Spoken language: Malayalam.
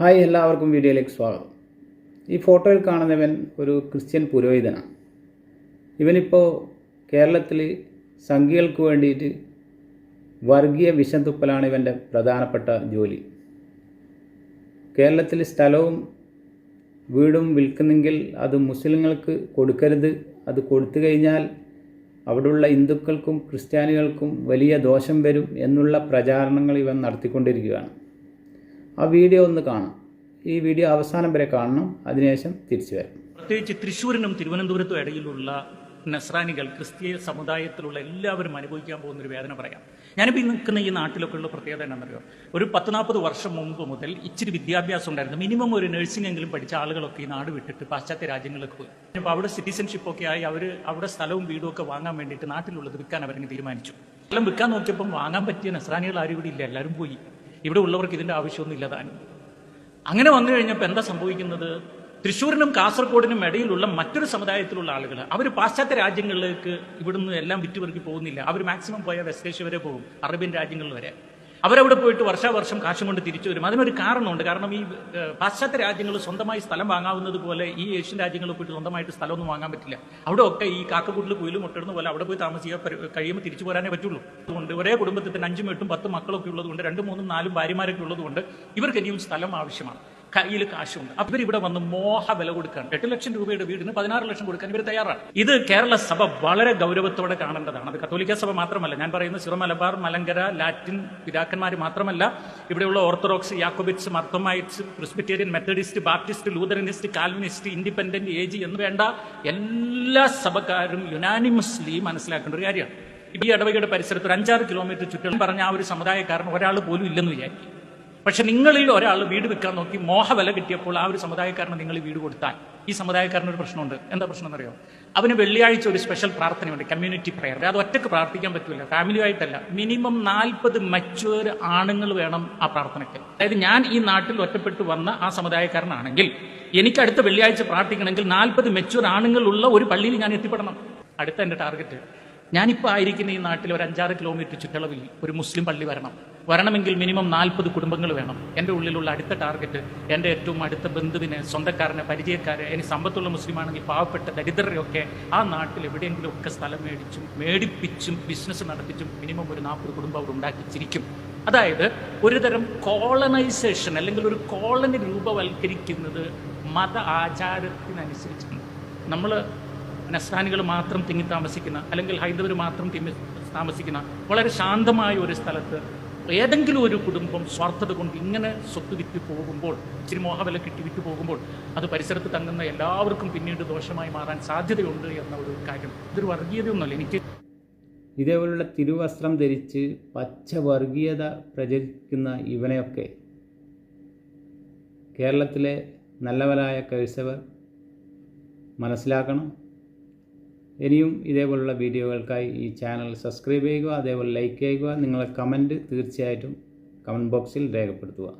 ഹായ് എല്ലാവർക്കും വീഡിയോയിലേക്ക് സ്വാഗതം. ഈ ഫോട്ടോയിൽ കാണുന്നവൻ ഒരു ക്രിസ്ത്യൻ പുരോഹിതനാണ്. ഇവനിപ്പോൾ കേരളത്തിൽ സംഘികൾക്ക് വേണ്ടിയിട്ട് വർഗീയ വിഷം തുപ്പലാണ് ഇവന്റെ പ്രധാനപ്പെട്ട ജോലി. കേരളത്തിൽ സ്ഥലവും വീടും വിൽക്കുന്നെങ്കിൽ അത് മുസ്ലിങ്ങൾക്ക് കൊടുക്കരുത്. അത് കൊടുത്തു കഴിഞ്ഞാൽ അവിടെയുള്ള ഹിന്ദുക്കൾക്കും ക്രിസ്ത്യാനികൾക്കും വലിയ ദോഷം വരും എന്നുള്ള പ്രചാരണങ്ങൾ ഇവൻ നടത്തിക്കൊണ്ടിരിക്കുകയാണ്. ആ വീഡിയോ ഒന്ന് കാണാം. ഈ വീഡിയോ അവസാനം വരെ കാണണം. അതിനുശേഷം തിരിച്ചു വരാം. പ്രത്യേകിച്ച് തൃശ്ശൂരിനും തിരുവനന്തപുരത്തും ഇടയിലുള്ള നസ്രാനികൾ ക്രിസ്തീയ സമുദായത്തിലുള്ള എല്ലാവരും അനുഭവിക്കാൻ പോകുന്ന ഒരു വേദന പറയാം. ഞാനിപ്പോൾ നിൽക്കുന്ന ഈ നാട്ടിലൊക്കെ ഉള്ള പ്രത്യേകത എന്താണെന്നറിയോ? ഒരു പത്ത് നാൽപ്പത് വർഷം മുമ്പ് മുതൽ ഇച്ചിരി വിദ്യാഭ്യാസം ഉണ്ടായിരുന്നു. മിനിമം ഒരു നഴ്സിംഗ് എങ്കിലും പഠിച്ച ആളുകളൊക്കെ ഈ നാട് വിട്ടിട്ട് പാശ്ചാത്യ രാജ്യങ്ങളിലേക്ക് പോയി. അപ്പോൾ അവിടെ സിറ്റിസൺഷിപ്പ് ഒക്കെ ആയി അവർ അവിടെ സ്ഥലവും വീടും ഒക്കെ വാങ്ങാൻ വേണ്ടിയിട്ട് നാട്ടിലുള്ളത് വിൽക്കാൻ അവരങ്ങ് തീരുമാനിച്ചു. സ്ഥലം വിൽക്കാൻ നോക്കിയപ്പം വാങ്ങാൻ പറ്റിയ നസ്രാനികൾ ആരും ഇവിടെ ഇല്ല. എല്ലാവരും പോയി. ഇവിടെ ഉള്ളവർക്ക് ഇതിന്റെ ആവശ്യമൊന്നും ഇല്ലതാനും അങ്ങനെ വന്നു കഴിഞ്ഞപ്പോൾ എന്താ സംഭവിക്കുന്നത്? തൃശ്ശൂരിനും കാസർഗോഡിനും ഇടയിലുള്ള മറ്റൊരു സമുദായത്തിലുള്ള ആളുകൾ അവർ പാശ്ചാത്യ രാജ്യങ്ങളിലേക്ക് ഇവിടുന്ന് എല്ലാം വിറ്റുപെറുക്കി പോകുന്നില്ല. അവർ മാക്സിമം പോയ വെസ്റ്റേഷ്യ വരെ പോകും അറേബ്യൻ രാജ്യങ്ങളിൽ വരെ. അവരവിടെ പോയിട്ട് വർഷാവർഷം കാശും കൊണ്ട് തിരിച്ചു വരും. അതിനൊരു കാരണമുണ്ട്. കാരണം ഈ പാശ്ചാത്യ രാജ്യങ്ങൾ സ്വന്തമായി സ്ഥലം വാങ്ങാവുന്നത് പോലെ ഈ ഏഷ്യൻ രാജ്യങ്ങളിൽ പോയിട്ട് സ്വന്തമായിട്ട് സ്ഥലമൊന്നും വാങ്ങാൻ പറ്റില്ല. അവിടെ ഒക്കെ ഈ കാക്കക്കൂട്ടിൽ കുയിലും മുട്ടിടുന്ന പോലെ അവിടെ പോയി താമസിക്കാൻ കഴിയുമ്പോൾ തിരിച്ചു പോരാനേ പറ്റുള്ളൂ. അതുകൊണ്ട് ഒരേ കുടുംബത്തിൽ തന്നെ അഞ്ചും എട്ടും പത്തും മക്കളൊക്കെ ഉള്ളതുകൊണ്ട് രണ്ടും മൂന്നും നാലും ഭാര്യമാരൊക്കെ ഉള്ളതുകൊണ്ട് ഇവർക്ക് ഇനിയും സ്ഥലം ആവശ്യമാണ്. കയ്യിൽ കാശുണ്ട്. അപ്പൊ ഇവിടെ വന്ന് മോഹ വില കൊടുക്കാൻ എട്ട് ലക്ഷം രൂപയുടെ വീടിന് പതിനാറ് ലക്ഷം കൊടുക്കാൻ ഇവർ തയ്യാറാണ്. ഇത് കേരള സഭ വളരെ ഗൗരവത്തോടെ കാണേണ്ടതാണ്. അത് കത്തോലിക്ക സഭ മാത്രമല്ല ഞാൻ പറയുന്ന സിറോ മലബാർ മലങ്കര ലാറ്റിൻ പിതാക്കന്മാർ മാത്രമല്ല ഇവിടെയുള്ള Orthodox Jacobites Marthomites Presbyterian Methodist Baptist Lutheranist Calvinist independent age എന്ന് വേണ്ട എല്ലാ സഭക്കാരും യുനാനിമസ്ലി മനസ്സിലാക്കേണ്ട ഒരു കാര്യമാണ്. ഈ ഇടവകയുടെ പരിസരത്ത് ഒരു അഞ്ചാറ് കിലോമീറ്റർ ചുറ്റും പറഞ്ഞ ആ ഒരു സമുദായക്കാരൻ ഒരാൾ പോലും ഇല്ലെന്ന് വിചാരിക്കും. പക്ഷെ നിങ്ങളിൽ ഒരാൾ വീട് വെക്കാൻ നോക്കി മോഹവില കിട്ടിയപ്പോൾ ആ ഒരു സമുദായക്കാരന് നിങ്ങൾ വീട് കൊടുത്താൽ. ഈ സമുദായക്കാരന് ഒരു പ്രശ്നമുണ്ട്. എന്താ പ്രശ്നം എന്നറിയോ അവന് വെള്ളിയാഴ്ച ഒരു സ്പെഷ്യൽ പ്രാർത്ഥനയുണ്ട് കമ്മ്യൂണിറ്റി പ്രെയർ അത് ഒറ്റയ്ക്ക് പ്രാർത്ഥിക്കാൻ പറ്റില്ല ഫാമിലിയായിട്ടല്ല മിനിമം നാൽപ്പത് മച്ചുവർ ആണുങ്ങൾ വേണം ആ പ്രാർത്ഥനയ്ക്ക്. അതായത് ഞാൻ ഈ നാട്ടിൽ ഒറ്റപ്പെട്ട് വന്ന ആ സമുദായക്കാരനാണെങ്കിൽ എനിക്ക് അടുത്ത വെള്ളിയാഴ്ച പ്രാർത്ഥിക്കണമെങ്കിൽ നാൽപ്പത് മെച്ചുവർ ആണുങ്ങളുള്ള ഒരു പള്ളിയിൽ ഞാൻ എത്തിപ്പെടണം. അടുത്ത എന്റെ ടാർഗറ്റ് ഞാനിപ്പോൾ ആയിരിക്കുന്ന ഈ നാട്ടിൽ ഒരു അഞ്ചാറ് കിലോമീറ്റർ ചുറ്റളവിൽ ഒരു മുസ്ലിം പള്ളി വരണം. വരണമെങ്കിൽ മിനിമം നാൽപ്പത് കുടുംബങ്ങൾ വേണം. എന്റെ ഉള്ളിലുള്ള അടുത്ത ടാർഗറ്റ് എന്റെ ഏറ്റവും അടുത്ത ബന്ധുവിനെ സ്വന്തക്കാരനെ പരിചയക്കാരെ ഇനി സമ്പത്തുള്ള മുസ്ലിമാണെങ്കിൽ പാവപ്പെട്ട ദരിദ്രരെയൊക്കെ ആ നാട്ടിൽ എവിടെയെങ്കിലും ഒക്കെ സ്ഥലം മേടിച്ചും മേടിപ്പിച്ചും ബിസിനസ് നടത്തിച്ചും മിനിമം ഒരു നാൽപ്പത് കുടുംബം അവർ ഉണ്ടാക്കിച്ചിരിക്കും. അതായത് ഒരുതരം കോളനൈസേഷൻ അല്ലെങ്കിൽ ഒരു കോളനി രൂപവൽക്കരിക്കുന്നത് മത ആചാരത്തിനനുസരിച്ചാണ്. നമ്മൾ നസ്രാനികൾ മാത്രം തിങ്ങി താമസിക്കുന്ന അല്ലെങ്കിൽ ഹൈന്ദവർ മാത്രം തിങ്ങി താമസിക്കുന്ന വളരെ ശാന്തമായ ഒരു സ്ഥലത്ത് ഏതെങ്കിലും ഒരു കുടുംബം സ്വാർത്ഥത കൊണ്ട് ഇങ്ങനെ സ്വത്ത് വിറ്റ് പോകുമ്പോൾ ഇച്ചിരി മോഹവില കിട്ടി വിറ്റ് പോകുമ്പോൾ അത് പരിസരത്ത് തങ്ങുന്ന എല്ലാവർക്കും പിന്നീട് ദോഷമായി മാറാൻ സാധ്യതയുണ്ട് എന്ന ഒരു കാര്യം. ഇതൊരു വർഗീയതയൊന്നുമല്ല. എനിക്ക് ഇതേപോലുള്ള തിരുവസ്ത്രം ധരിച്ച് പച്ച വർഗീയത പ്രചരിക്കുന്ന ഇവനെയൊക്കെ കേരളത്തിലെ നല്ലവരായ ക്രൈസ്തവർ മനസ്സിലാക്കണം. ഇനിയും ഇതേപോലുള്ള വീഡിയോകൾക്കായി ഈ ചാനൽ സബ്സ്ക്രൈബ് ചെയ്യുക അതേപോലെ ലൈക്ക് ചെയ്യുക നിങ്ങളെ കമന്റ് തീർച്ചയായിട്ടും കമന്റ് ബോക്സിൽ രേഖപ്പെടുത്തുക.